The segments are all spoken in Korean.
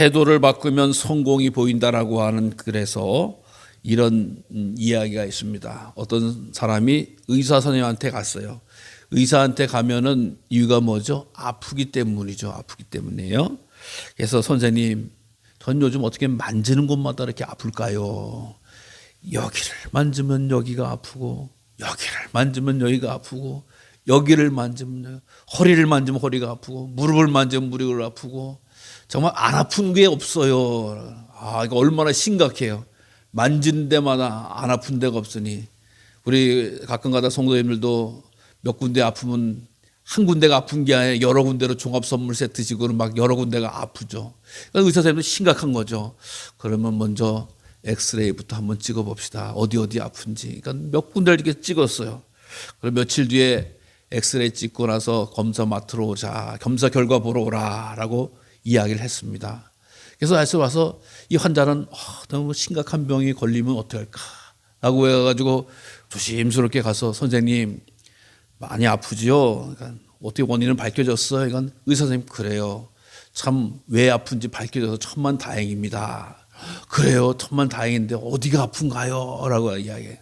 태도를 바꾸면 성공이 보인다라고 하는 글에서 이런 음, 이야기가 있습니다. 어떤 사람이 의사 선생님한테 갔어요. 의사한테 가면은 이유가 뭐죠? 아프기 때문이죠. 아프기 때문이에요. 그래서 선생님, 전 요즘 어떻게 만지는 곳마다 이렇게 아플까요? 여기를 만지면 여기가 아프고 여기를 만지면 여기가 아프고 여기를 만지면 허리를 만지면 허리가 아프고 무릎을 만지면 무릎을 아프고 정말 안 아픈 게 없어요. 아 이거 얼마나 심각해요. 만지는 데마다 안 아픈 데가 없으니 우리 가끔가다 성도님들도 몇 군데 아프면 한 군데가 아픈 게 아니라 여러 군데로 종합 선물 세트 지고는 막 여러 군데가 아프죠. 그러니까 의사 선생님도 심각한 거죠. 그러면 먼저 엑스레이부터 한번 찍어 봅시다. 어디 어디 아픈지. 그러니까 몇 군데를 이렇게 찍었어요. 그리고 며칠 뒤에 엑스레이 찍고 나서 검사 맡으러 오자. 검사 결과 보러 오라라고 이야기를 했습니다. 그래서 알서 와서 이 환자는 어, 너무 심각한 병이 걸리면 어떡할까라고 해가지고 조심스럽게 가서 선생님 많이 아프지요. 그러니까 어떻게 원인은 밝혀졌어요. 그러니까 의사 선생님 그래요. 참 왜 아픈지 밝혀져서 천만 다행입니다. 그래요. 천만 다행인데 어디가 아픈가요? 라고 이야기해.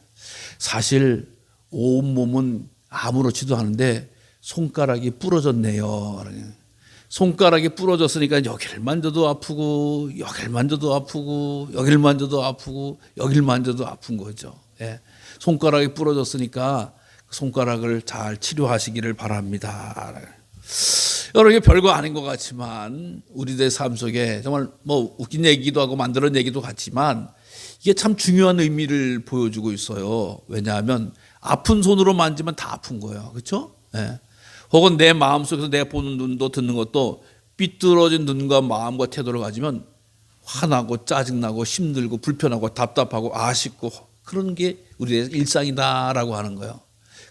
사실 온 몸은 아무렇지도 않은데 손가락이 부러졌네요. 손가락이 부러졌으니까 여기를 만져도 아프고 여기를 만져도 아프고 여기를 만져도 아프고 여기를 만져도 아픈 거죠. 예. 손가락이 부러졌으니까 손가락을 잘 치료하시기를 바랍니다. 여러 개 별거 아닌 것 같지만 우리들의 삶 속에 정말 뭐 웃긴 얘기도 하고 만드는 얘기도 같지만 이게 참 중요한 의미를 보여주고 있어요. 왜냐하면 아픈 손으로 만지면 다 아픈 거예요. 그렇죠? 예. 혹은 내 마음속에서 내가 보는 눈도 듣는 것도 삐뚤어진 눈과 마음과 태도를 가지면 화나고 짜증나고 힘들고 불편하고 답답하고 아쉽고 그런 게 우리의 일상이다라고 하는 거예요.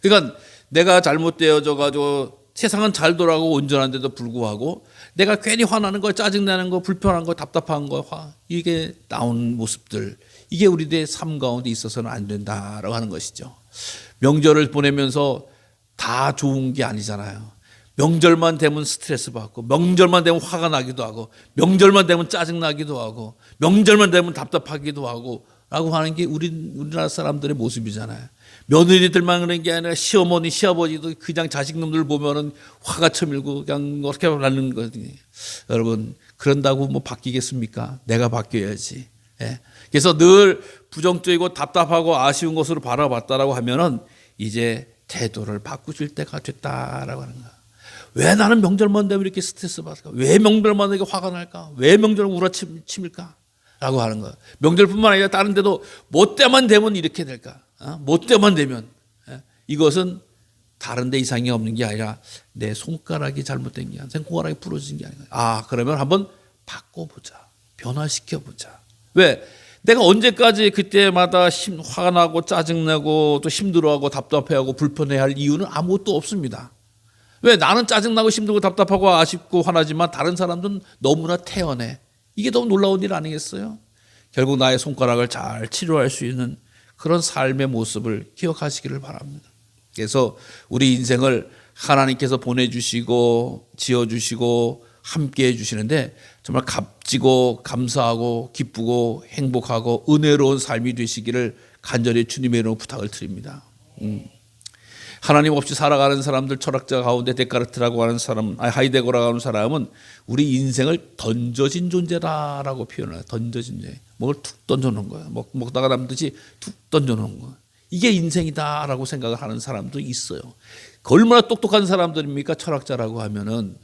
그러니까 내가 잘못되어져 가지고 세상은 잘 돌아가고 온전한데도 불구하고 내가 괜히 화나는 거, 짜증나는 거, 불편한 거, 답답한 거, 화 이게 나온 모습들 이게 우리들의 삶 가운데 있어서는 안 된다라고 하는 것이죠. 명절을 보내면서 다 좋은 게 아니잖아요. 명절만 되면 스트레스 받고, 명절만 되면 화가 나기도 하고, 명절만 되면 짜증 나기도 하고, 명절만 되면 답답하기도 하고, 라고 하는 게 우리 우리나라 사람들의 모습이잖아요. 며느리들만 그런 게 아니라 시어머니, 시아버지도 그냥 자식놈들 보면은 화가 쳐밀고 그냥 그렇게 나는 거거든요. 여러분 그런다고 뭐 바뀌겠습니까? 내가 바뀌어야지. 예. 그래서 늘 부정적이고 답답하고 아쉬운 것으로 바라봤다라고 하면은 이제 태도를 바꾸실 때가 됐다라고 하는 거야. 왜 나는 명절만 되면 이렇게 스트레스 받을까? 왜 명절만 되게 화가 날까? 왜 명절은 우라침일까? 라고 하는 거야. 명절뿐만 아니라 다른 데도 뭐 때만 되면 이렇게 될까? 어? 뭐 때만 되면 예? 이것은 다른 데 이상이 없는 게 아니라 내 손가락이 잘못된 게 아니라 손가락이 부러진 게 아니라 아 그러면 한번 바꿔보자. 변화시켜보자. 왜? 내가 언제까지 그때마다 심, 화가 나고 짜증나고 또 힘들어하고 답답해하고 불편해할 이유는 아무것도 없습니다. 왜 나는 짜증나고 힘들고 답답하고 아쉽고 화나지만 다른 사람들은 너무나 태연해. 이게 너무 놀라운 일 아니겠어요? 결국 나의 손가락을 잘 치료할 수 있는 그런 삶의 모습을 기억하시기를 바랍니다. 그래서 우리 인생을 하나님께서 보내주시고 지어주시고 함께 해주시는데 정말 값지고 감사하고 기쁘고 행복하고 은혜로운 삶이 되시기를 간절히 주님의 이름으로 부탁을 드립니다. 음. 하나님 없이 살아가는 사람들 철학자 가운데 데카르트라고 하는 사람, 하이데거라고 하는 사람은 우리 인생을 던져진 존재다라고 표현해요. 던져진 존재. 뭘 툭 던져놓은 거예요. 먹, 먹다가 남듯이 툭 던져놓은 거예요. 이게 인생이다라고 생각을 하는 사람도 있어요. 그 얼마나 똑똑한 사람들입니까? 철학자라고 하면은.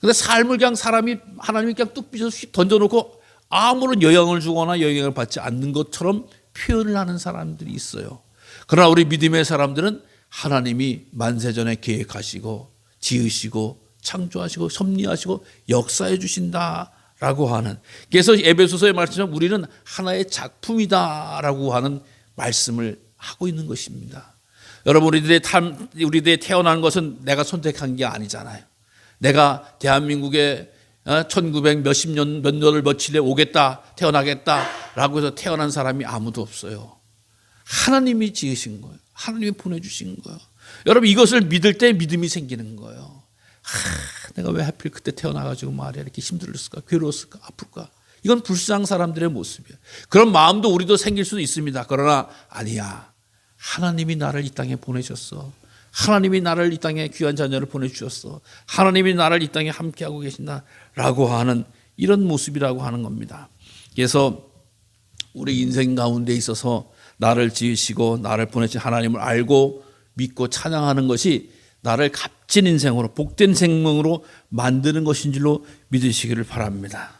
근데 삶을 그냥 사람이 하나님이 그냥 뚝 삐져서 휙 던져놓고 아무런 영향을 주거나 영향을 받지 않는 것처럼 표현을 하는 사람들이 있어요. 그러나 우리 믿음의 사람들은 하나님이 만세전에 계획하시고 지으시고 창조하시고 섭리하시고 역사해 주신다라고 하는 그래서 에베소서의 말씀처럼 우리는 하나의 작품이다라고 하는 말씀을 하고 있는 것입니다. 여러분 우리들의 탐, 우리들의 태어난 것은 내가 선택한 게 아니잖아요. 내가 대한민국에 1900 몇십 년, 몇 년을 며칠에 오겠다, 태어나겠다 라고 해서 태어난 사람이 아무도 없어요. 하나님이 지으신 거예요. 하나님이 보내주신 거예요. 여러분 이것을 믿을 때 믿음이 생기는 거예요. 하, 내가 왜 하필 그때 태어나가지고 말이야 이렇게 힘들었을까, 괴로웠을까, 아플까. 이건 불쌍한 사람들의 모습이에요. 그런 마음도 우리도 생길 수도 있습니다. 그러나 아니야. 하나님이 나를 이 땅에 보내셨어. 하나님이 나를 이 땅에 귀한 자녀를 보내주셨어. 하나님이 나를 이 땅에 함께하고 계신다라고 하는 이런 모습이라고 하는 겁니다. 그래서 우리 인생 가운데 있어서 나를 지으시고 나를 보내신 하나님을 알고 믿고 찬양하는 것이 나를 값진 인생으로 복된 생명으로 만드는 것인 줄로 믿으시기를 바랍니다.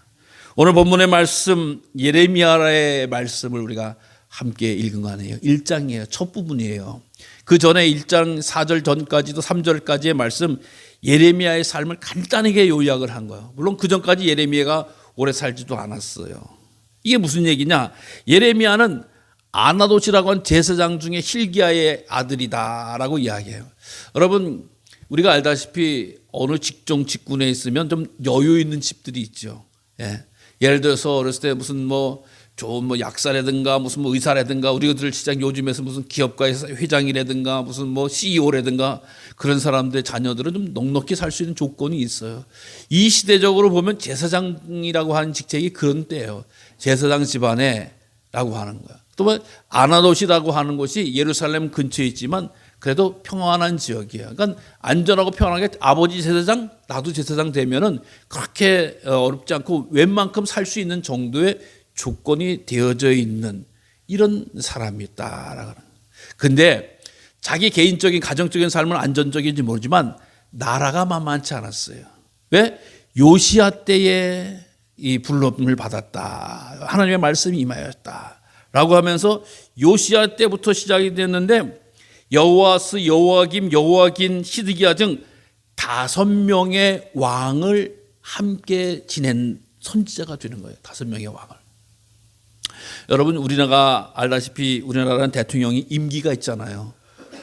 오늘 본문의 말씀 예레미야의 말씀을 우리가 함께 읽은 거 아니에요. 1장이에요. 첫 부분이에요. 그 전에 1장 4절 전까지도 3절까지의 말씀 예레미야의 삶을 간단하게 요약을 한 거예요. 물론 그 전까지 예레미야가 오래 살지도 않았어요. 이게 무슨 얘기냐? 예레미야는 아나도시라고 한 제사장 중에 힐기야의 아들이다라고 이야기해요. 여러분 우리가 알다시피 어느 직종 직군에 있으면 좀 여유 있는 집들이 있죠. 예. 예를 들어서 어렸을 때 무슨 뭐 좋은 뭐 약사라든가 무슨 뭐 의사라든가 우리들 시장 요즘에서 무슨 기업가에서 회장이라든가 무슨 뭐 CEO라든가 그런 사람들의 자녀들은 좀 넉넉히 살 수 있는 조건이 있어요. 이 시대적으로 보면 제사장이라고 하는 직책이 그런 때예요. 제사장 집안에라고 하는 거야. 또뭐 아나도시라고 하는 곳이 예루살렘 근처에 있지만 그래도 평안한 지역이에요. 그러니까 안전하고 평안하게 아버지 제사장, 나도 제사장 되면은 그렇게 어렵지 않고 웬만큼 살 수 있는 정도의 조건이 되어져 있는 이런 사람이 있다라고. 근데 자기 개인적인 가정적인 삶은 안전적인지 모르지만 나라가 만만치 않았어요. 왜? 요시아 때에 이 불렀음을 받았다. 하나님의 말씀이 임하였다. 라고 하면서 요시아 때부터 시작이 됐는데 여호와스, 여호와김, 여호와긴, 시드기야 등 다섯 명의 왕을 함께 지낸 선지자가 되는 거예요. 다섯 명의 왕을. 여러분 우리나라가 알다시피 우리나라는 대통령이 임기가 있잖아요.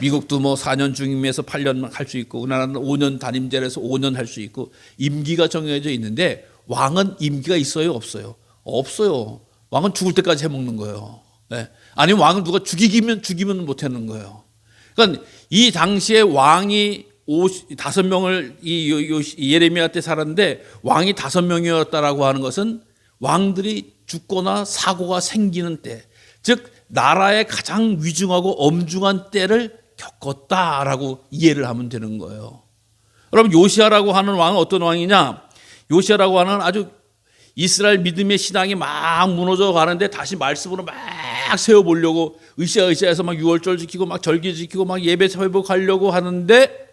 미국도 뭐 4년 중임에서 8년 할 수 있고 우리나라는 5년 단임제에서 5년 할 수 있고 임기가 정해져 있는데 왕은 임기가 있어요 없어요? 없어요. 왕은 죽을 때까지 해먹는 거예요. 네. 아니면 왕을 누가 죽이기면 죽이면 못하는 거예요. 그러니까 이 당시에 왕이 다섯 명을 이 예레미야 때 살았는데 왕이 다섯 명이었다라고 하는 것은 왕들이 죽거나 사고가 생기는 때, 즉 나라의 가장 위중하고 엄중한 때를 겪었다라고 이해를 하면 되는 거예요. 여러분 요시아라고 하는 왕은 어떤 왕이냐? 요시아라고 하는 아주 이스라엘 믿음의 신앙이 막 무너져 가는데 다시 말씀으로 막 세워 보려고 으쌰으쌰해서 막 유월절 지키고 막 절기 지키고 막 예배 회복하려고 하는데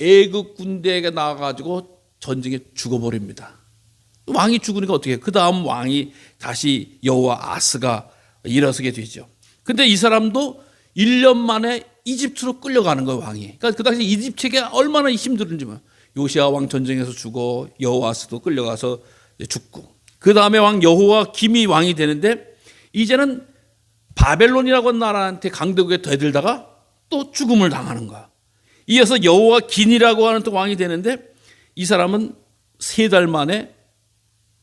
애국 군대에게 나와가지고 전쟁에 죽어버립니다. 왕이 죽으니까 어떻게 그 다음 왕이 다시 여호와 아스가 일어서게 되죠. 근데 이 사람도 1년 만에 이집트로 끌려가는 거예요, 왕이. 그러니까 그 당시 이집트가 얼마나 힘들은지 뭐. 요시아 왕 전쟁에서 죽어 여호와스도 끌려가서 죽고. 그 다음에 왕 여호와 김이 왕이 되는데 이제는 바벨론이라고 하는 나라한테 강대국에 되들다가 또 죽음을 당하는 거야. 이어서 여호와 긴이라고 하는 또 왕이 되는데 이 사람은 세 달 만에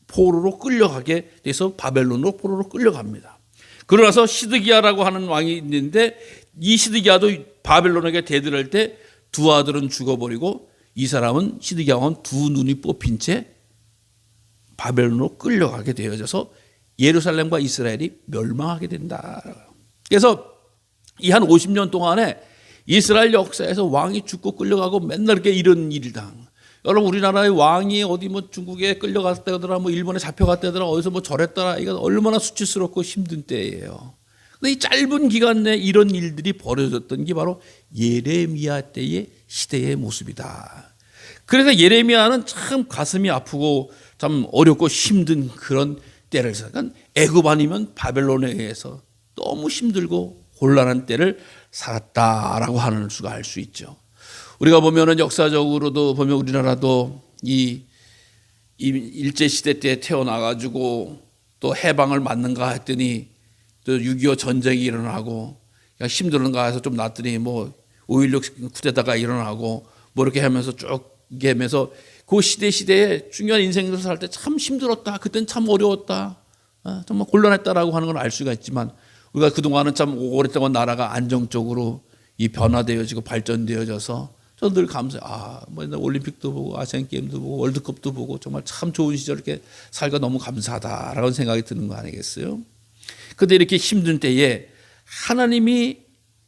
포로로 끌려가게 돼서 바벨론으로 포로로 끌려갑니다. 그러나서 시드기야라고 하는 왕이 있는데 이 시드기야도 바벨론에게 대들할 때 두 아들은 죽어버리고 이 사람은 시드기야 왕은 두 눈이 뽑힌 채 바벨론으로 끌려가게 되어져서 예루살렘과 이스라엘이 멸망하게 된다. 그래서 이 한 50년 동안에 이스라엘 역사에서 왕이 죽고 끌려가고 맨날 이렇게 이런 일을 당. 여러분 우리나라의 왕이 어디 뭐 중국에 끌려갔다더라 뭐 일본에 잡혀갔다더라 어디서 뭐 저랬더라 이건 얼마나 수치스럽고 힘든 때예요. 근데 이 짧은 기간 내에 이런 일들이 벌어졌던 게 바로 예레미야 때의 시대의 모습이다. 그래서 예레미야는 참 가슴이 아프고 참 어렵고 힘든 그런 때를 살. 그러니까 애굽 아니면 바벨론에 의해서 너무 힘들고 곤란한 때를 살았다라고 하는 수가 알 수 있죠. 우리가 보면은 역사적으로도 보면 우리나라도 이 일제 시대 때 태어나 가지고 또 해방을 맞는가 했더니 또 6.25 전쟁이 일어나고 힘들은가 해서 좀 놨더니 뭐 5.16 쿠데타가 일어나고 뭐 이렇게 하면서 쭉 하면서 그 시대 시대에 중요한 인생에서 살때 참 힘들었다. 그땐 참 어려웠다. 어, 정말 곤란했다라고 하는 걸 알 수가 있지만 우리가 그동안은 참 오랫동안 나라가 안정적으로 이 변화되어지고 발전되어져서 저는 늘 감사해요. 아, 뭐 올림픽도 보고 아시안 게임도 보고 월드컵도 보고 정말 참 좋은 시절 이렇게 살가 너무 감사하다라는 생각이 드는 거 아니겠어요? 근데 이렇게 힘든 때에 하나님이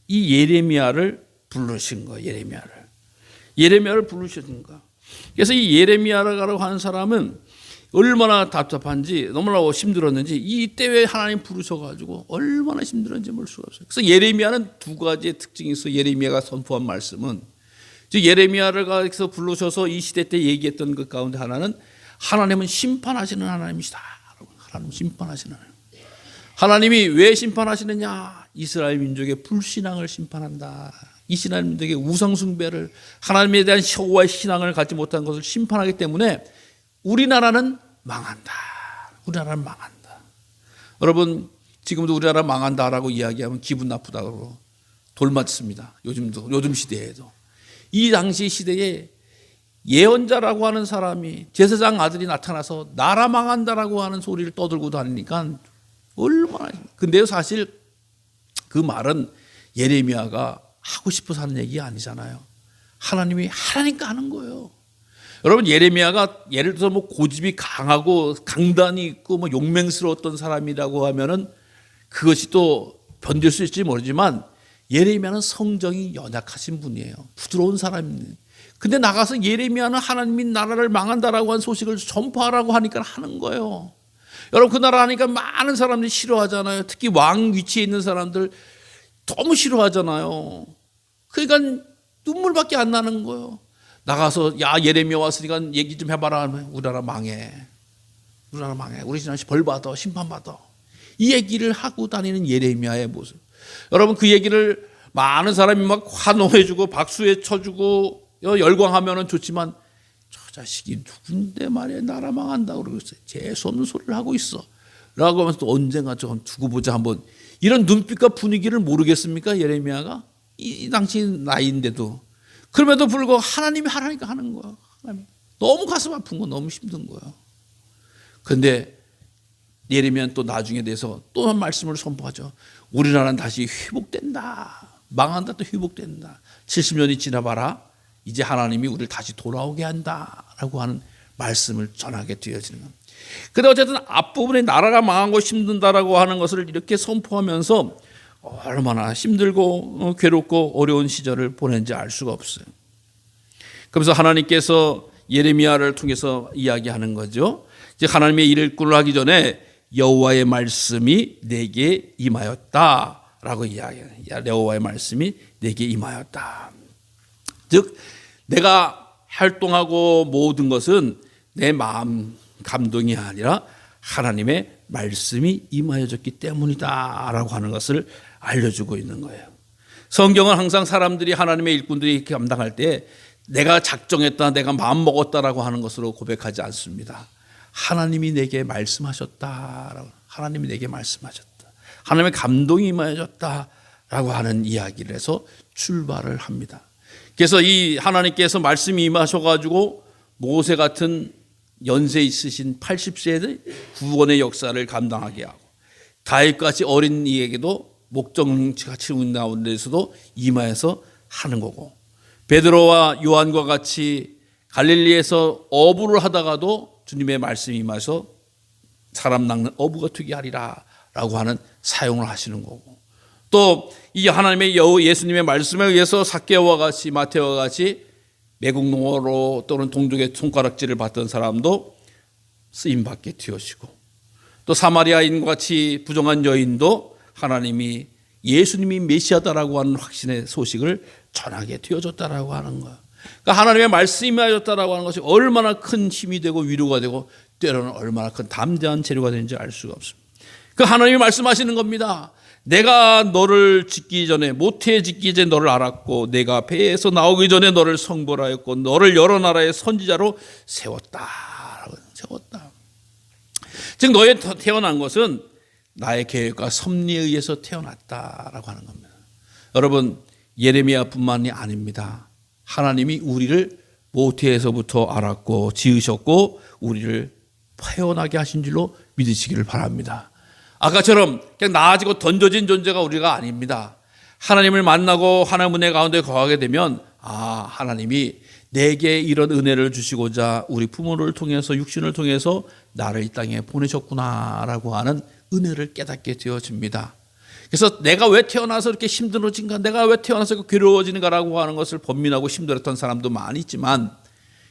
이 예레미야를 부르신 거예요. 예레미야를. 예레미야를 부르신 거. 그래서 이 예레미야라고 하는 사람은 얼마나 답답한지 너무나 힘들었는지 이 때에 하나님 부르셔가지고 얼마나 힘들었는지 볼 수가 없어요. 그래서 예레미야는 두 가지의 특징이 있어. 예레미야가 선포한 말씀은 즉 예레미야를 가서 부르셔서 이 시대 때 얘기했던 것 가운데 하나는 하나님은 심판하시는 하나님이시다. 하나님 심판하시는 하나님. 하나님이 왜 심판하시느냐? 이스라엘 민족의 불신앙을 심판한다. 이스라엘 민족의 우상 숭배를 하나님에 대한 여호와의 신앙을 갖지 못한 것을 심판하기 때문에 우리나라는 망한다. 우리나라는 망한다. 여러분 지금도 우리나라 망한다라고 이야기하면 기분 나쁘다고 돌맞습니다. 요즘도 요즘 시대에도 이 당시 시대에 예언자라고 하는 사람이 제사장 아들이 나타나서 나라 망한다라고 하는 소리를 떠들고 다니니까 얼마나 근데요 사실 그 말은 예레미야가 하고 싶어서 하는 얘기 아니잖아요. 하나님이 하나니까 하는 거예요. 여러분 예레미야가 예를 들어서 뭐 고집이 강하고 강단이 있고 뭐 용맹스러웠던 사람이라고 하면은 그것이 또 견딜 수 있을지 모르지만 예레미야는 성정이 연약하신 분이에요. 부드러운 사람입니다. 근데 나가서 예레미야는 하나님이 나라를 망한다라고 한 소식을 전파하라고 하니까 하는 거예요. 여러분 그 나라 하니까 많은 사람들이 싫어하잖아요. 특히 왕 위치에 있는 사람들 너무 싫어하잖아요. 그러니까 눈물밖에 안 나는 거예요. 나가서 야 예레미야 왔으니까 얘기 좀 해봐라 하면 우리나라 망해. 우리나라 망해. 우리 지난시 벌 받아. 심판 받아. 이 얘기를 하고 다니는 예레미야의 모습. 여러분 그 얘기를 많은 사람이 막 환호해주고 박수에 쳐주고 열광하면은 좋지만 저 자식이 누군데 말이야 나라 망한다 그러고 있어요. 재수 없는 소리를 하고 있어. 라고 하면서 또 언젠가 좀 두고 보자 한번 이런 눈빛과 분위기를 모르겠습니까 예레미야가 이, 이 당시 나이인데도 그럼에도 불구하고 하나님이 하라니까 하는 거야. 하나님. 너무 가슴 아픈 거 너무 힘든 거야. 근데 예레미야는 또 나중에 대해서 또 한 말씀을 선포하죠. 우리나라는 다시 회복된다. 망한다 또 회복된다. 70년이 지나봐라. 이제 하나님이 우리를 다시 돌아오게 한다라고 하는 말씀을 전하게 되어지는 겁니다. 근데 어쨌든 앞부분에 나라가 거 힘든다라고 하는 것을 이렇게 선포하면서 얼마나 힘들고 어, 괴롭고 어려운 시절을 보낸지 알 수가 없어요. 그래서 하나님께서 예레미야를 통해서 이야기하는 거죠. 이제 하나님의 일꾼을 하기 전에 여호와의 말씀이 내게 임하였다라고 이야기해요. 여호와의 말씀이 내게 임하였다. 즉 내가 활동하고 모든 것은 내 마음 감동이 아니라 하나님의 말씀이 임하여졌기 때문이다라고 하는 것을 알려주고 있는 거예요. 성경은 항상 사람들이 하나님의 일꾼들이 감당할 때 내가 작정했다, 내가 마음 먹었다라고 하는 것으로 고백하지 않습니다. 하나님이 내게 말씀하셨다라고 하나님이 내게 말씀하셨다. 하나님의 감동이 임하여졌다라고 하는 이야기를 해서 출발을 합니다. 그래서 이 하나님께서 말씀이 임하셔 가지고 모세 같은 연세 있으신 80세의 구원의 역사를 감당하게 하고 다윗같이 어린 이에게도 목적같이 나온 데서도 임하여서 하는 거고 베드로와 요한과 같이 갈릴리에서 어부를 하다가도 주님의 말씀이 임하서 사람 낚는 어부가 되게 하리라 라고 하는 사용을 하시는 거고 또 이 하나님의 여호 예수님의 말씀에 의해서 사케와 같이 마테와 같이 매국노로 또는 동족의 손가락질을 받던 사람도 쓰임 받게 되어지고 또 사마리아인과 같이 부정한 여인도 하나님이 예수님이 메시아다라고 하는 확신의 소식을 전하게 되어졌다라고 하는 거예요. 그러니까 하나님의 말씀이 하였다라고 하는 것이 얼마나 큰 힘이 되고 위로가 되고 때로는 얼마나 큰 담대한 재료가 되는지 알 수가 없습니다. 그 하나님이 말씀하시는 겁니다. 내가 너를 짓기 전에 모태에 짓기 전에 너를 알았고 내가 배에서 나오기 전에 너를 성벌하였고 너를 여러 나라의 선지자로 세웠다. 세웠다. 즉 너의 태어난 것은 나의 계획과 섭리에 의해서 태어났다라고 하는 겁니다. 여러분 예레미야뿐만이 아닙니다. 하나님이 우리를 모태에서부터 알았고 지으셨고 우리를 태어나게 하신 줄로 믿으시기를 바랍니다. 아까처럼 그냥 나아지고 던져진 존재가 우리가 아닙니다. 하나님을 만나고 하나님 은혜 가운데 거하게 되면 아, 하나님이 내게 이런 은혜를 주시고자 우리 부모를 통해서 육신을 통해서 나를 이 땅에 보내셨구나라고 하는 은혜를 깨닫게 되어집니다. 그래서 내가 왜 태어나서 이렇게 힘들어진가, 내가 왜 태어나서 괴로워지는가라고 하는 것을 번민하고 힘들었던 사람도 많이 있지만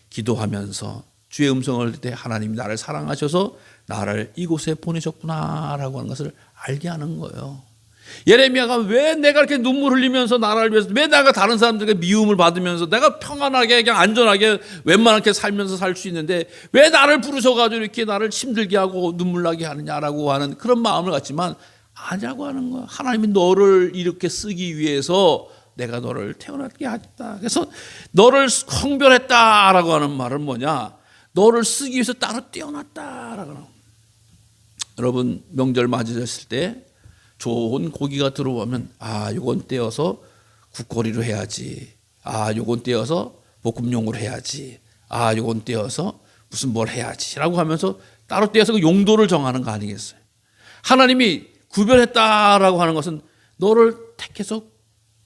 기도하면서 주의 음성을 듣때 하나님이 나를 사랑하셔서 나를 이곳에 보내셨구나라고 하는 것을 알게 하는 거예요. 예레미야가 왜 내가 이렇게 눈물 흘리면서 나라를 위해서 왜 내가 다른 사람들에게 미움을 받으면서 내가 평안하게 그냥 안전하게 웬만하게 살면서 살 수 있는데 왜 나를 부르셔가지고 이렇게 나를 힘들게 하고 눈물 나게 하느냐라고 하는 그런 마음을 갖지만 아니라고 하는 거야. 하나님이 너를 이렇게 쓰기 위해서 내가 너를 태어나게 하겠다. 그래서 너를 성별했다라고 하는 말은 뭐냐? 너를 쓰기 위해서 따로 떼어놨다라고 하는 여러분 명절 맞으셨을 때 좋은 고기가 들어오면 아 요건 떼어서 국거리로 해야지 아 요건 떼어서 볶음용으로 해야지 아 요건 떼어서 무슨 뭘 해야지라고 하면서 따로 떼어서 그 용도를 정하는 거 아니겠어요 하나님이 구별했다라고 하는 것은 너를 택해서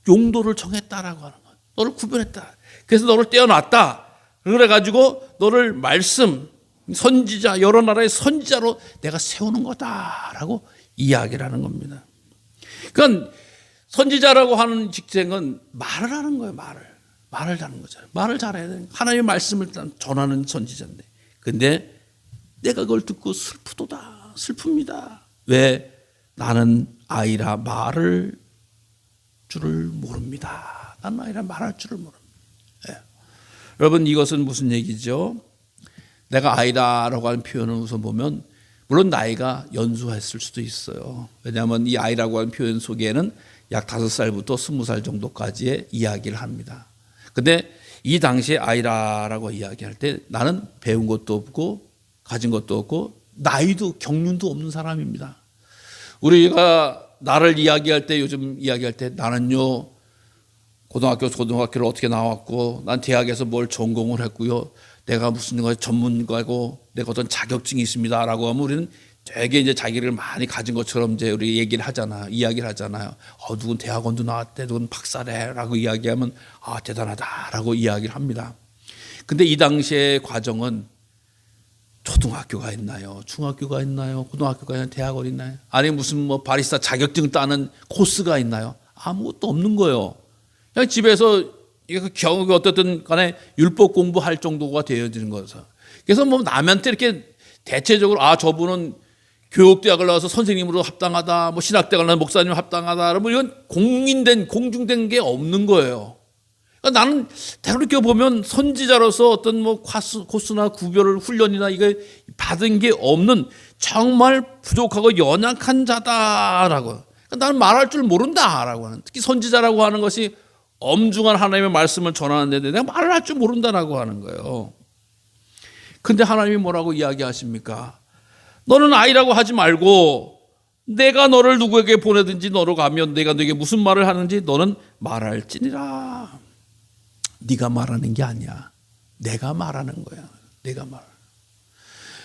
용도를 정했다라고 하는 것 너를 구별했다 그래서 너를 떼어놨다 그래가지고 너를 말씀 선지자 여러 나라의 선지자로 내가 세우는 거다라고 이야기를 하는 겁니다. 그러니까 선지자라고 하는 직책은 말을 하는 거예요. 말을 말을 하는 거잖아요. 말을 잘해야 돼. 하나님의 말씀을 전하는 선지자인데, 근데 내가 그걸 듣고 슬프도다, 슬픕니다. 왜 나는 아이라 말을 줄을 모릅니다. 나는 아이라 말할 줄을 모릅니다. 예. 여러분 이것은 무슨 얘기죠? 내가 아이다라고 하는 표현을 우선 보면 물론 나이가 연수했을 수도 있어요. 왜냐하면 이 아이라고 하는 표현 속에는 약 다섯 살부터 스무 살 정도까지의 이야기를 합니다. 근데 이 당시에 아이라라고 이야기할 때 나는 배운 것도 없고 가진 것도 없고 나이도 경륜도 없는 사람입니다. 우리가 나를 이야기할 때 요즘 이야기할 때 나는요 고등학교 고등학교를 어떻게 나왔고 난 대학에서 뭘 전공을 했고요. 내가 무슨 거 전문가고 내가 어떤 자격증이 있습니다라고 하면 우리는 되게 이제 자기를 많이 가진 것처럼 이제 우리 얘기를 하잖아요. 이야기를 하잖아요. 어, 누군 대학원도 나왔대, 누군 박사래라고 이야기하면 아 대단하다라고 이야기를 합니다. 근데 이 당시의 과정은 초등학교가 있나요? 중학교가 있나요? 고등학교가 있나요? 대학원 있나요? 아니 무슨 뭐 바리스타 자격증 따는 코스가 있나요? 아무것도 없는 거예요. 그냥 집에서 이게 겨우 어떻든 간에 율법 공부할 정도가 되어지는 거죠. 그래서 뭐 남한테 이렇게 대체적으로 아 저분은 교육대학을 나와서 선생님으로 합당하다, 뭐 신학대학을 나와서 목사님 합당하다, 그러면 이건 공인된 공중된 게 없는 거예요. 그러니까 나는 대놓고 보면 선지자로서 어떤 뭐 코스, 코스나 구별을 훈련이나 이게 받은 게 없는 정말 부족하고 연약한 자다라고. 그러니까 나는 말할 줄 모른다라고 하는. 특히 선지자라고 하는 것이 엄중한 하나님의 말씀을 전하는데 내가 말을 할 줄 모른다라고 하는 거예요. 근데 하나님이 뭐라고 이야기하십니까? 너는 아이라고 하지 말고 내가 너를 누구에게 보내든지 너로 가면 내가 너에게 무슨 말을 하는지 너는 말할지니라. 네가 말하는 게 아니야. 내가 말하는 거야. 내가 말.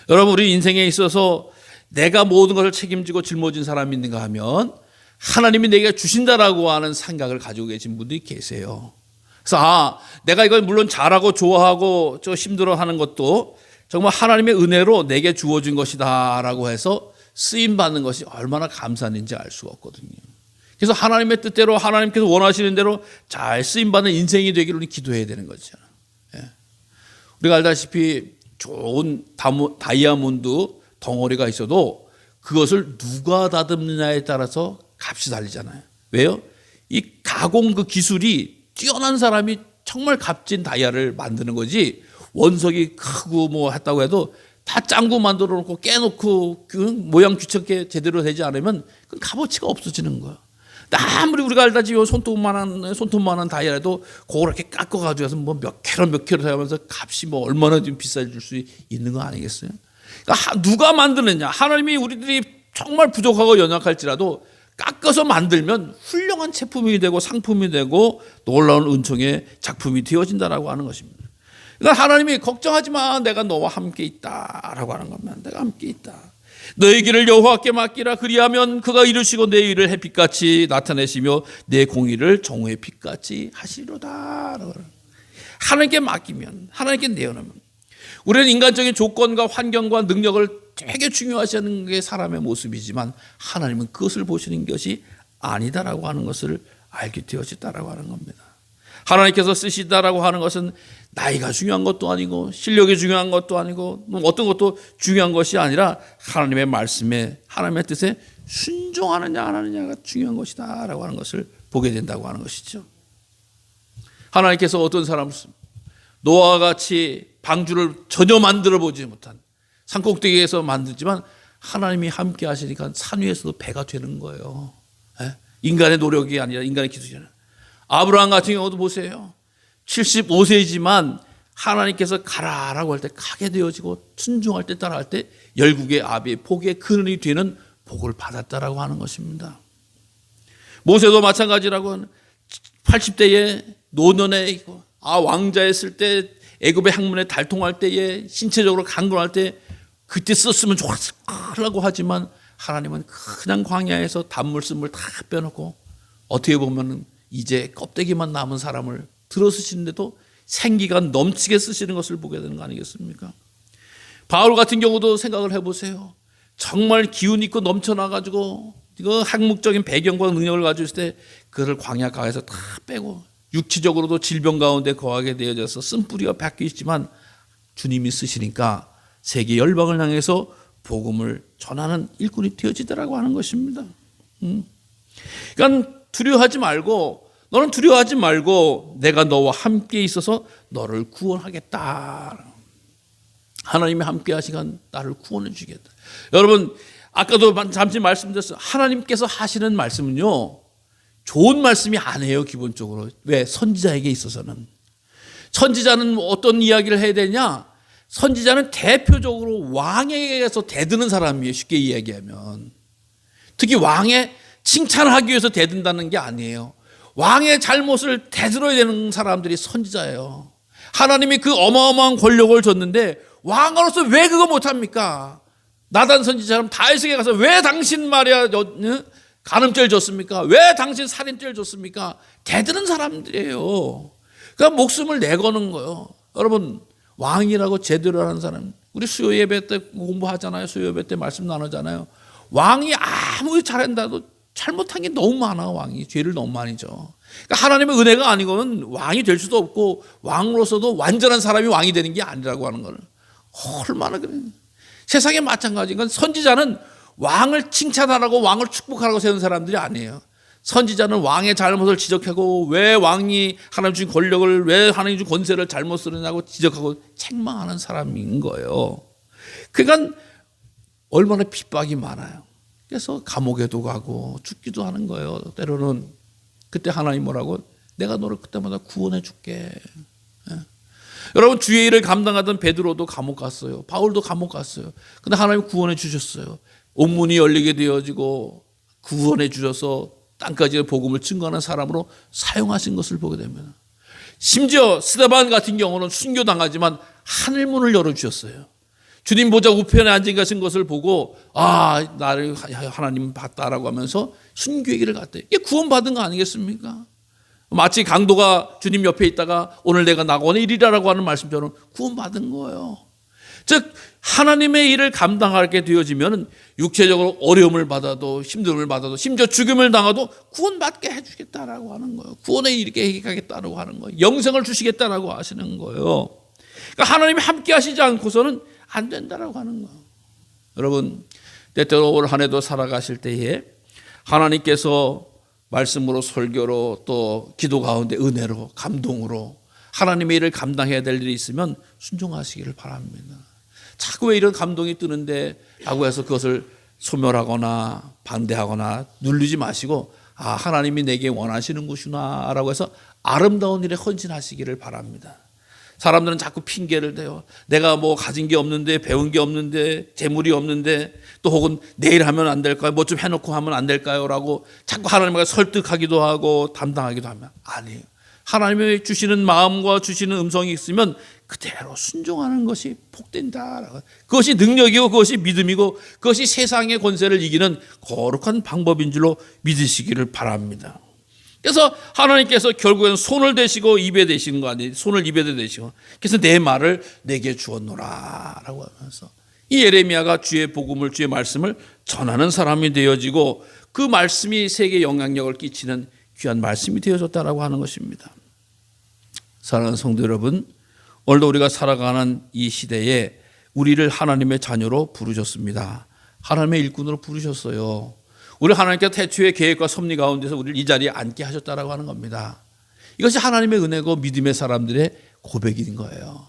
여러분 우리 인생에 있어서 내가 모든 것을 책임지고 짊어진 사람이 있는가 하면 하나님이 내게 주신다라고 하는 생각을 가지고 계신 분들이 계세요. 그래서 아, 내가 이걸 물론 잘하고 좋아하고 저 힘들어하는 것도 정말 하나님의 은혜로 내게 주어진 것이다라고 해서 쓰임 받는 것이 얼마나 감사한지 알 수가 없거든요. 그래서 하나님의 뜻대로 하나님께서 원하시는 대로 잘 쓰임 받는 인생이 되기를 기도해야 되는 거죠. 예. 우리가 알다시피 좋은 다이아몬드 덩어리가 있어도 그것을 누가 다듬느냐에 따라서 값이 달리잖아요. 왜요? 이 가공 그 기술이 뛰어난 사람이 정말 값진 다이아를 만드는 거지 원석이 크고 뭐 했다고 해도 다 짱구 만들어 놓고 깨놓고 그 모양 귀찮게 제대로 되지 않으면 그 값어치가 없어지는 거야. 아무리 우리가 알다시피 손톱만한 손톱만한 다이아라도 그걸 이렇게 깎아 가지고 뭐몇 캐럿 몇 캐럿 하면서 값이 뭐 얼마나 좀 비싸질 수 있는 거 아니겠어요? 그러니까 누가 만드느냐? 하나님이 우리들이 정말 부족하고 연약할지라도 깎아서 만들면 훌륭한 제품이 되고 상품이 되고 놀라운 은총의 작품이 되어진다라고 하는 것입니다. 그러니까 하나님이 걱정하지 마. 내가 너와 함께 있다라고 하는 겁니다. 내가 함께 있다. 너의 길을 여호와께 맡기라 그리하면 그가 이루시고 내 일을 햇빛같이 나타내시며 내 공의를 정오의 빛같이 하시리로다. 하나님께 맡기면 하나님께 내어놓으면 우리는 인간적인 조건과 환경과 능력을 되게 중요하시는 게 사람의 모습이지만 하나님은 그것을 보시는 것이 아니다라고 하는 것을 알게 되어졌다라고 하는 겁니다. 하나님께서 쓰시다라고 하는 것은 나이가 중요한 것도 아니고 실력이 중요한 것도 아니고 뭐 어떤 것도 중요한 것이 아니라 하나님의 말씀에 하나님의 뜻에 순종하느냐 안 하느냐가 중요한 것이다라고 하는 것을 보게 된다고 하는 것이죠. 하나님께서 어떤 사람을 노아와 같이 방주를 전혀 만들어 보지 못한 산꼭대기에서 만들지만 하나님이 함께 하시니까 산 위에서도 배가 되는 거예요. 예? 인간의 노력이 아니라 인간의 기술이잖아요. 아브라함 같은 경우도 보세요. 75세이지만 하나님께서 가라라고 할 때 가게 되어지고 순종할 때 따라할 때 열국의 아비 복의 근원이 되는 복을 받았다라고 하는 것입니다. 모세도 마찬가지라고 80대에 노년에 아 왕자였을 때 애굽의 학문에 달통할 때에 신체적으로 강건할 때 그때 썼으면 좋았을라고 하지만 하나님은 그냥 광야에서 단물씀을 다 빼놓고 어떻게 보면 이제 껍데기만 남은 사람을 들어 쓰시는데도 생기가 넘치게 쓰시는 것을 보게 되는 거 아니겠습니까? 바울 같은 경우도 생각을 해보세요. 정말 기운 있고 넘쳐나가지고 이거 학문적인 배경과 능력을 가지고 있을 때 그를 광야 가에서 다 빼고 육체적으로도 질병 가운데 거하게 되어져서 쓴뿌리가 바뀌지만 주님이 쓰시니까 세계 열방을 향해서 복음을 전하는 일꾼이 되어지더라고 하는 것입니다. 음. 그러니까 두려워하지 말고 너는 두려워하지 말고 내가 너와 함께 있어서 너를 구원하겠다. 하나님이 함께 하시간 나를 구원해 주겠다. 여러분 아까도 잠시 말씀드렸어요. 하나님께서 하시는 말씀은요. 좋은 말씀이 아니에요, 기본적으로. 왜? 선지자에게 있어서는. 선지자는 어떤 이야기를 해야 되냐? 선지자는 대표적으로 왕에게서 대드는 사람이에요, 쉽게 이야기하면. 특히 왕의 칭찬을 하기 위해서 대든다는 게 아니에요. 왕의 잘못을 대들어야 되는 사람들이 선지자예요. 하나님이 그 어마어마한 권력을 줬는데 왕으로서 왜 그거 못합니까? 나단 선지자처럼 다윗에게 가서 왜 당신 말이야 간음죄를 줬습니까? 왜 당신 살인죄를 줬습니까? 대드는 사람들이에요. 그러니까 목숨을 내거는 거예요. 여러분 왕이라고 제대로 하는 사람 우리 수요 예배 때 공부하잖아요. 수요 예배 때 말씀 나누잖아요. 왕이 아무리 잘한다도 잘못한 게 너무 많아 왕이 죄를 너무 많이 져. 그러니까 하나님의 은혜가 아니고는 왕이 될 수도 없고 왕으로서도 완전한 사람이 왕이 되는 게 아니라고 하는 걸 얼마나 그래. 세상에 마찬가지인 건 선지자는 왕을 칭찬하라고 왕을 축복하라고 세운 사람들이 아니에요. 선지자는 왕의 잘못을 지적하고 왜 왕이 하나님 준 권력을 왜 하나님 준 권세를 잘못 쓰느냐고 지적하고 책망하는 사람인 거예요. 그러니까 얼마나 핍박이 많아요. 그래서 감옥에도 가고 죽기도 하는 거예요. 때로는 그때 하나님 뭐라고 내가 너를 그때마다 구원해 줄게. 예. 여러분 주의 일을 감당하던 베드로도 감옥 갔어요. 바울도 감옥 갔어요. 근데 하나님 구원해 주셨어요. 옥문이 열리게 되어지고 구원해 주셔서 땅까지 복음을 증거하는 사람으로 사용하신 것을 보게 됩니다. 심지어 스데반 같은 경우는 순교당하지만 하늘문을 열어주셨어요. 주님 보좌 우편에 앉은 것인 것을 보고 아 나를 하나님 봤다라고 하면서 순교의 길을 갔대. 이게 구원받은 거 아니겠습니까? 마치 강도가 주님 옆에 있다가 오늘 내가 낙원에 이리라라고 하는 말씀처럼 구원받은 거예요. 즉 하나님의 일을 감당하게 되어지면 육체적으로 어려움을 받아도 힘듦을 받아도 심지어 죽음을 당하도 구원받게 해주겠다라고 하는 거예요. 구원에 이르게 하겠다라고 하는 거예요. 영생을 주시겠다라고 하시는 거예요. 그러니까 하나님이 함께 하시지 않고서는 안 된다라고 하는 거예요. 여러분 때때로 올 한해도 살아가실 때에 하나님께서 말씀으로 설교로 또 기도 가운데 은혜로 감동으로 하나님의 일을 감당해야 될 일이 있으면 순종하시기를 바랍니다. 자꾸 왜 이런 감동이 뜨는데 라고 해서 그것을 소멸하거나 반대하거나 누르지 마시고 아 하나님이 내게 원하시는 것이구나 라고 해서 아름다운 일에 헌신하시기를 바랍니다. 사람들은 자꾸 핑계를 대요. 내가 뭐 가진 게 없는데 배운 게 없는데 재물이 없는데 또 혹은 내일 하면 안 될까요? 뭐 좀 해놓고 하면 안 될까요?라고 자꾸 하나님과 설득하기도 하고 담당하기도 하면 아니에요. 하나님이 주시는 마음과 주시는 음성이 있으면 그대로 순종하는 것이 복된다. 그것이 능력이고 그것이 믿음이고 그것이 세상의 권세를 이기는 거룩한 방법인 줄로 믿으시기를 바랍니다. 그래서 하나님께서 결국에는 손을 대시고 입에 대시는 거 아니에요. 손을 입에 대시고. 그래서 내 말을 내게 주었노라 라고 하면서 이 예레미야가 주의 복음을 주의 말씀을 전하는 사람이 되어지고 그 말씀이 세계 영향력을 끼치는 귀한 말씀이 되어졌다라고 하는 것입니다. 사랑하는 성도 여러분, 오늘도 우리가 살아가는 이 시대에 우리를 하나님의 자녀로 부르셨습니다. 하나님의 일꾼으로 부르셨어요. 우리 하나님께서 태초의 계획과 섭리 가운데서 우리를 이 자리에 앉게 하셨다라고 하는 겁니다. 이것이 하나님의 은혜고 믿음의 사람들의 고백인 거예요.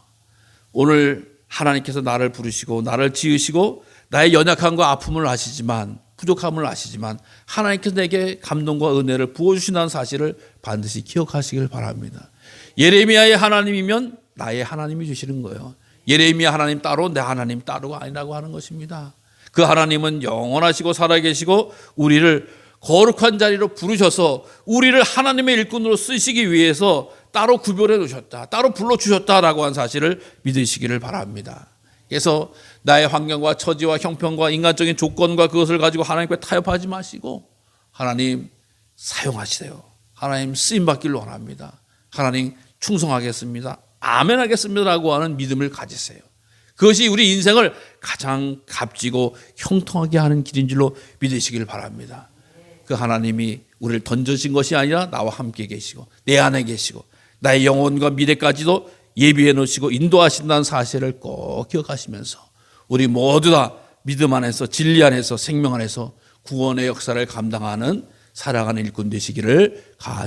오늘 하나님께서 나를 부르시고 나를 지으시고 나의 연약함과 아픔을 아시지만 부족함을 아시지만 하나님께서 내게 감동과 은혜를 부어주신다는 사실을 반드시 기억하시길 바랍니다. 예레미야의 하나님이면 나의 하나님이 주시는 거예요. 예레미야 하나님 따로 내 하나님 따로가 아니라고 하는 것입니다. 그 하나님은 영원하시고 살아계시고 우리를 거룩한 자리로 부르셔서 우리를 하나님의 일꾼으로 쓰시기 위해서 따로 구별해 놓으셨다. 따로 불러 주셨다라고 한 사실을 믿으시기를 바랍니다. 그래서 나의 환경과 처지와 형편과 인간적인 조건과 그것을 가지고 하나님께 타협하지 마시고 하나님 사용하시세요. 하나님 쓰임 받기를 원합니다. 하나님 충성하겠습니다. 아멘 하겠습니다라고 하는 믿음을 가지세요. 그것이 우리 인생을 가장 값지고 형통하게 하는 길인 줄로 믿으시길 바랍니다. 그 하나님이 우리를 던져진 것이 아니라 나와 함께 계시고 내 안에 계시고 나의 영혼과 미래까지도 예비해 놓으시고 인도하신다는 사실을 꼭 기억하시면서 우리 모두 다 믿음 안에서 진리 안에서 생명 안에서 구원의 역사를 감당하는 살아가는 일꾼 되시기를 간